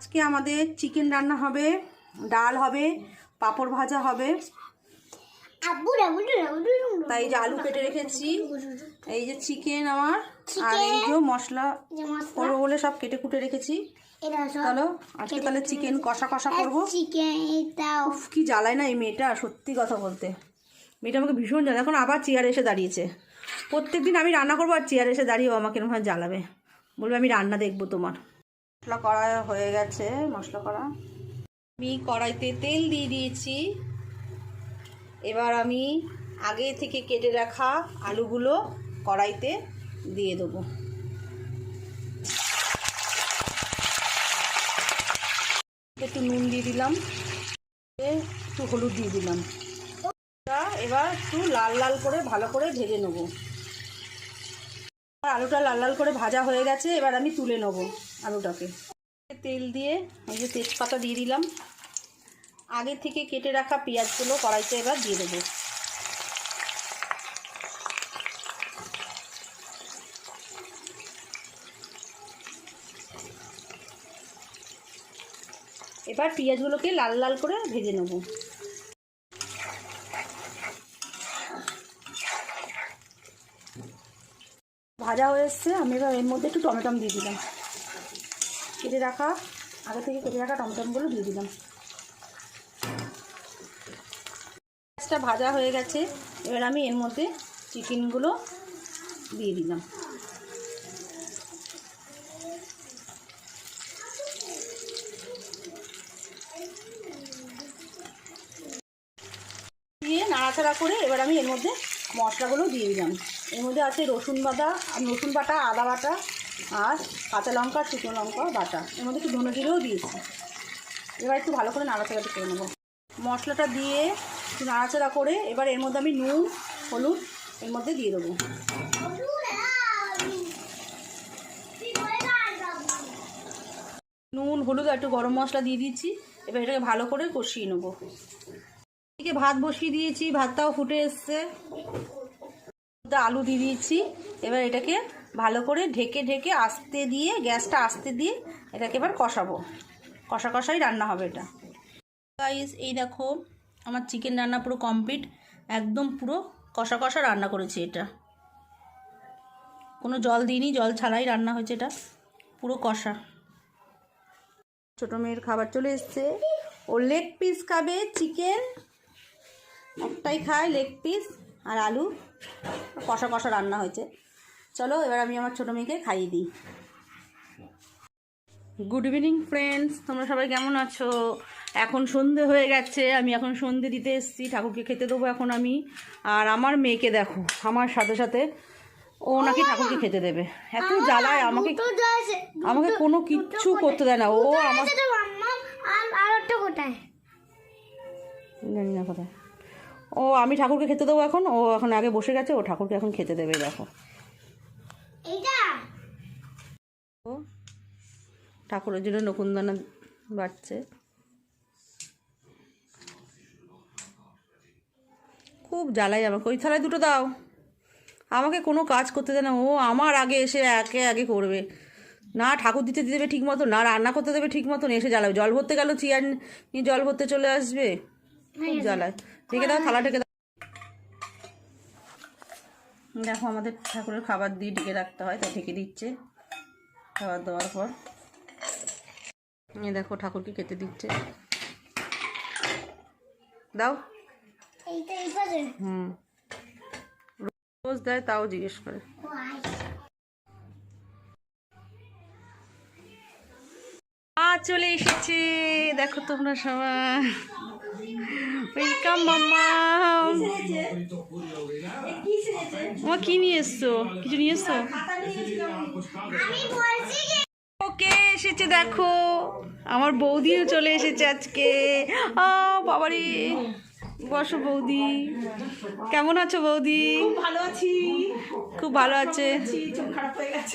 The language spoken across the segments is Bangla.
আজকে আমাদের চিকেন রান্না হবে ডাল হবে পাঁপড় ভাজা হবে। তাই এই যে আলু কেটে রেখেছি। এই যে চিকেন আমার আর এই যে মশলা করব বলে সব কেটে কুটে রেখেছি। তাহলে আজকে তাহলে চিকেন কষা কষা করব। কি জ্বালায় না এই মেয়েটা সত্যি কথা বলতে। মেয়েটা আমাকে ভীষণ জ্বালা এখন আবার চেয়ারে এসে দাঁড়িয়েছে। প্রত্যেক দিন আমি রান্না করব আর চেয়ারে এসে দাঁড়িয়েও আমাকে জ্বালাবে। বলবে আমি রান্না দেখব তোমার। মশলা করা হয়ে গেছে, মশলা করা আমি কড়াইতে তেল দিয়ে দিয়েছি। এবার আমি আগে থেকে কেটে রাখা আলুগুলো কড়াইতে দিয়ে দেবো। একটু নুন দিয়ে দিলাম, একটু হলুদ দিয়ে দিলাম। এবার একটু লাল লাল করে ভালো করে ভেজে নেব। আলুটা লাল লাল করে ভাজা হয়ে গেছে, এবার আমি তুলে নেব আলুটাকে। তেল দিয়ে ওই যে তেজপাতা দিয়ে দিলাম। আগে থেকে কেটে রাখা পেঁয়াজগুলো কড়াইতে এবার দিয়ে দেবো। এবার পেঁয়াজগুলোকে লাল লাল করে ভেজে নেব। ভাজা হয়ে এসছে, আমি এবার এর মধ্যে একটু টমেটম দিয়ে দিলাম। কেটে রাখা, আগে থেকে কেটে রাখা টমেটমগুলো দিয়ে দিলাম। পেঁয়াজটা ভাজা হয়ে গেছে, এবার আমি এর মধ্যে চিকেনগুলো দিয়ে দিলাম। দিয়ে নাড়াচাড়া করে এবার আমি এর মধ্যে মশলাগুলো দিয়ে দিলাম। এর মধ্যে আছে রসুন বাটা রসুন বাটা, আদা বাটা, আর কাঁচা লঙ্কা, শুকনো লঙ্কা বাটা। এর মধ্যে একটু ধনে জিরেও দিয়েছি। এবার একটু ভালো করে নাড়াচাড়া করে নেব। মশলাটা দিয়ে একটু নাড়াচাড়া করে এবার এর মধ্যে আমি নুন, হলুদ এর মধ্যে দিয়ে দেবো। নুন, হলুদ আর একটু গরম মশলা দিয়ে দিচ্ছি। এবার এটাকে ভালো করে কষিয়ে নেব। এদিকে ভাত বসিয়ে দিয়েছি, ভাতটাও ফুটে এসছে। আলু দিয়ে দিয়েছি। এবার এটাকে ভালো করে ঢেকে ঢেকে আস্তে দিয়ে, গ্যাসটা আস্তে দিয়ে এটাকে এবার কষাবো। কষা কষাই রান্না হবে এটা। গাইস এই দেখো, আমার চিকেন রান্না পুরো কমপ্লিট একদম পুরো কষা কষা রান্না করেছি এটা। কোনো জল দিইনি, জল ছাড়াই রান্না হয়েছে এটা। পুরো কষা। ছোটো মেয়ের খাবার চলে এসছে। ও লেগ পিস খাবে চিকেন একটাই খায় লেগ পিস আর আলু কষা কষা রান্না হয়েছে। চলো এবার আমি আমার ছোটো মেয়েকে খাইয়ে দিই। গুড ইভিনিং ফ্রেন্ডস তোমরা সবাই কেমন আছো? এখন সন্ধে হয়ে গেছে। আমি এখন সন্ধে দিতে এসেছি। ঠাকুরকে খেতে দেবো এখন আমি। আর আমার মেয়েকে দেখো আমার সাথে সাথে ও নাকি ঠাকুরকে খেতে দেবে। এত জ্বালায় আমাকে আমাকে কোনো কিচ্ছু করতে দেয় না। ও আমার জানি না কোথায়। ও আমি ঠাকুরকে খেতে দেবো এখন? ও এখন আগে বসে গেছে ও ঠাকুরকে এখন খেতে দেবে দেখো। ও ঠাকুরের জন্য নকুনদানা বাড়ছে। খুব জ্বালাই আমাকে। ওই থালায় দুটো দাও। আমাকে কোনো কাজ করতে দেয় না। ও আমার আগে এসে একে আগে করবে। না ঠাকুর দিতে দেবে ঠিক মতো না রান্না করতে দেবে ঠিক মতন এসে জ্বালাবে। জল ভরতে গেল চেয়ার নিয়ে জল ভরতে চলে আসবে। খুব জ্বালায়। ঢেকে দাও থালা ঢেকে দাও। দেখো আমাদের ঠাকুরের খাবার দিয়ে ঢেকে রাখতে হয় তাই ঢেকে দিচ্ছে খাবার দেওয়ার পর। এই দেখো ঠাকুরকে খেতে দিচ্ছে। দাও। হুম। রোজ দেয় তাও জিজ্ঞেস করে। মা চলে এসেছে। দেখো তোমরা সবাই। ওয়েলকাম মাম্মা মা কি নিয়ে এসছো? কিছু নিয়ে এসছো? ওকে এসেছে দেখো। আমার বৌদিও চলে এসেছে আজকে। আ বাবারে। বসো বৌদি। কেমন আছো বৌদি? ভালো আছি। খুব ভালো আছে।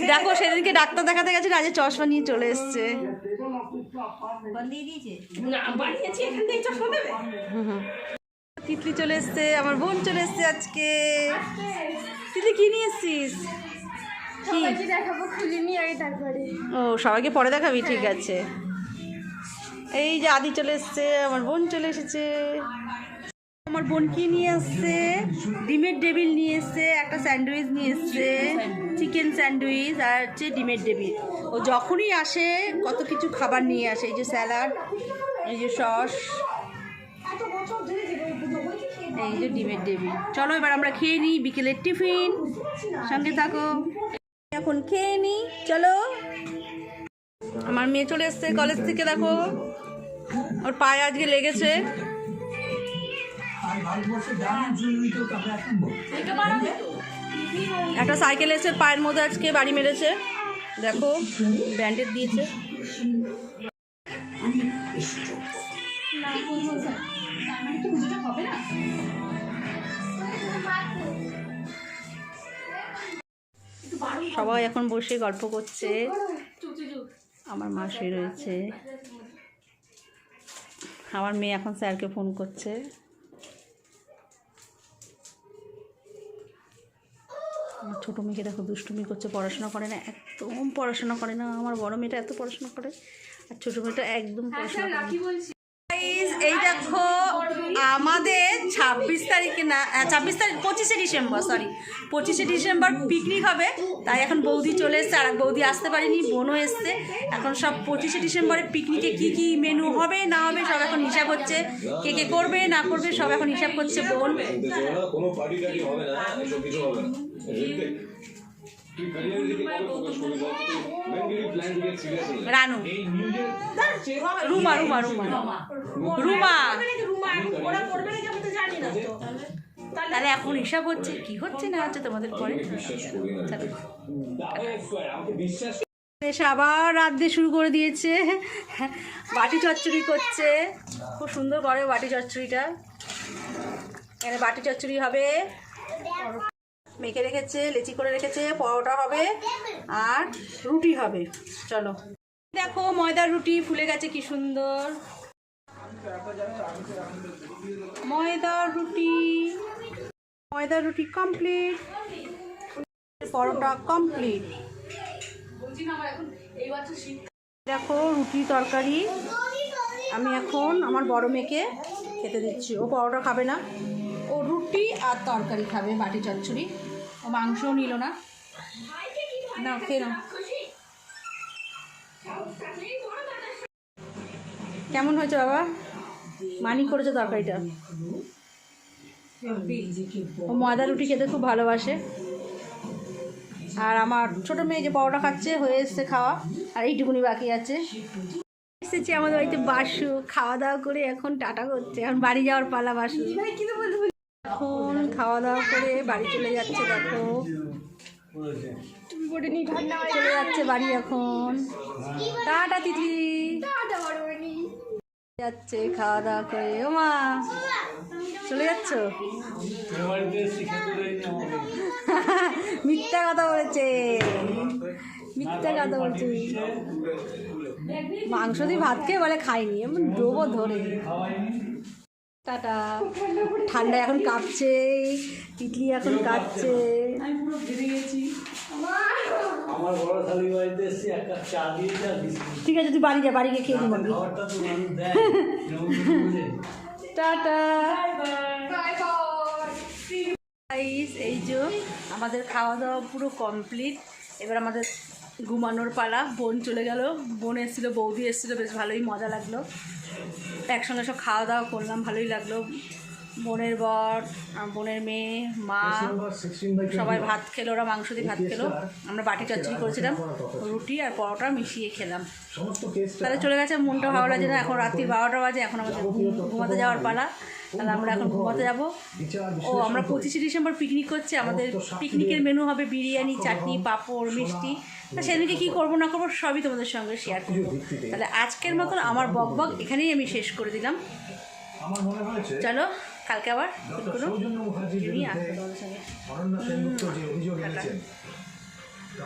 দেখো সেদিনকে ডাক্তার দেখাতে গেছে আজ চশমা নিয়ে চলে এসছে। বানিয়েছি এখান থেকে চশমা দেবে? তিতলি চলে এসছে আমার বোন চলে এসছে আজকে। তিতলি কি নিয়ে এসছিস? ও সবাইকে পরে দেখাবি ঠিক আছে। এই যে আদি চলে এসছে আমার বোন চলে এসেছে। আমার বোন কি নিয়ে আসছে ডিমের ডেবিল নিয়ে এসছে, একটা স্যান্ডউইচ নিয়ে এসছে, চিকেন স্যান্ডউইচ আর হচ্ছে ডিমের ডেবিল ও যখনই আসে, কত কিছু খাবার নিয়ে আসে, এই যে স্যালাড, এই যে সস, এই যে ডিমের ডেবিল চলো এবার আমরা খেয়ে নিই বিকেলের টিফিন। সঙ্গে থাকো। এখন খেয়ে নিই, চলো। আমার মেয়ে চলে এসছে কলেজ থেকে, দেখো। ওর পায়ে আজকে লেগেছে। একটা সাইকেল এসে পায়ের মধ্যে আজকে বাড়ি মেরেছে। দেখো ব্যান্ডেড দিয়েছে। সবাই এখন বসে গল্প করছে। আমার মা শুয়ে রয়েছে। আমার মেয়ে এখন স্যারকে ফোন করছে। আমার ছোটো মেয়েকে দেখো দুষ্টুমি করছে পড়াশোনা করে না একদম পড়াশোনা করে না আমার বড় মেয়েটা এত পড়াশোনা করে আর ছোটো মেয়েটা একদম পড়াশোনা করে Guys, এই দেখো আমাদের ছাব্বিশ তারিখে না ছাব্বিশ তারিখ পঁচিশে ডিসেম্বর সরি পঁচিশে ডিসেম্বর পিকনিক হবে। তাই এখন বৌদি চলে এসছে আর বৌদি আসতে পারেনি বোনও এসছে। এখন সব পঁচিশে ডিসেম্বরে পিকনিকে কি কি মেনু হবে না হবে সব এখন হিসাব হচ্ছে। কে কে করবে না করবে সব এখন হিসাব করছে বোন। রানু। রুমা রুমা রুমা। রুমা। তাহলে এখন হিসাব হচ্ছে, কি হচ্ছে না হচ্ছে তোমাদের পরে? এসে আবার রাত দিয়ে শুরু করে দিয়েছে। বাটি চচ্চড়ি করছে। খুব সুন্দর করে বাটি চচ্চড়িটা। এখানে বাটি চচ্চড়ি হবে। মেখে রেখেছে, লেচি করে রেখেছে, পরোটা হবে আর রুটি হবে। চলো। দেখো, ময়দার রুটি ফুলে গেছে, কি সুন্দর। ময়দার রুটি। ময়দার রুটি কমপ্লিট পরোটা কমপ্লিট দেখো, রুটি তরকারি। আমি এখন আমার বড় মেয়েকে খেতে দিচ্ছি। ও পরোটা খাবে না। ও রুটি আর তরকারি খাবে, বাটি চচ্চড়ি। ও মাংসও নিল না। না, খেয়ে নাও। কেমন হয়েছে বাবা? মানি করেছে তরকারিটা? ও ময়দা রুটি খেতে খুব ভালোবাসে। আর আমার ছোট মেয়ে যে পরোটা খাচ্ছে, হয়ে এসছে খাওয়া। আর এইটুকুনি বাকি আছে। এসেছি আমাদের বাড়িতে বাসু। খাওয়া দাওয়া করে এখন টাটা করছে। এখন বাড়ি যাওয়ার পালা বাসু। এখন খাওয়া দাওয়া করে বাড়ি চলে যাচ্ছে দেখো। চলে যাচ্ছে বাড়ি এখন। টাটা তিথি। যাচ্ছে খাওয়া দাওয়া করে। ও মা চলে যাচ্ছ? মিথ্যা কথা বলেছে। মিথ্যা কথা বলছে। মাংস দিয়ে ভাত খেয়ে বলে খাইনি এমন ডোবো ধরে। টাটা। ঠান্ডা এখন কাঁপছে তিতলি এখন কাঁপছে। আমার বড় শালি বাড়িতে এসে এক কাপ চা দিয়েছে আর ঠিক আছে তুই বাড়ি যা বাড়ি গিয়ে খেয়ে দিবি খাবারটা তো মানুষ দেয় টাটা। এই যে আমাদের খাওয়া দাওয়া পুরো কমপ্লিট এবার আমাদের ঘুমানোর পালা, বোন চলে গেল। বোন এসেছিল, বৌদি এসেছিল, বেশ ভালোই মজা লাগল। একসঙ্গে সব খাওয়া দাওয়া করলাম, ভালোই লাগল। বোনের বর বোনের মেয়ে মা সবাই ভাত খেলো ওরা মাংস দিয়ে ভাত খেলো। আমরা বাটি চচ্চড়ি করেছিলাম রুটি আর পরোটা মিশিয়ে খেলাম। তাহলে চলে গেছে মনটা ভালো লাগছে না এখন রাত্রি বারোটা বাজে এখন আমাদের ঘুমাতে যাওয়ার পালা। তাহলে আমরা এখন ঘুমাতে যাব। ও আমরা পঁচিশে ডিসেম্বর পিকনিক করছি আমাদের পিকনিকের মেনু হবে বিরিয়ানি চাটনি পাঁপড় মিষ্টি। তা সেদিনকে কী করব না করব সবই তোমাদের সঙ্গে শেয়ার করব। তাহলে আজকের মতন আমার বক বক এখানেই আমি শেষ করে দিলাম। চলো। কালকে আবার সৌজন্য মুখার্জির বিরুদ্ধে আসব তোমাদের সঙ্গে। অনন্যা সেনগুপ্ত যে অভিযোগ এনেছেন তা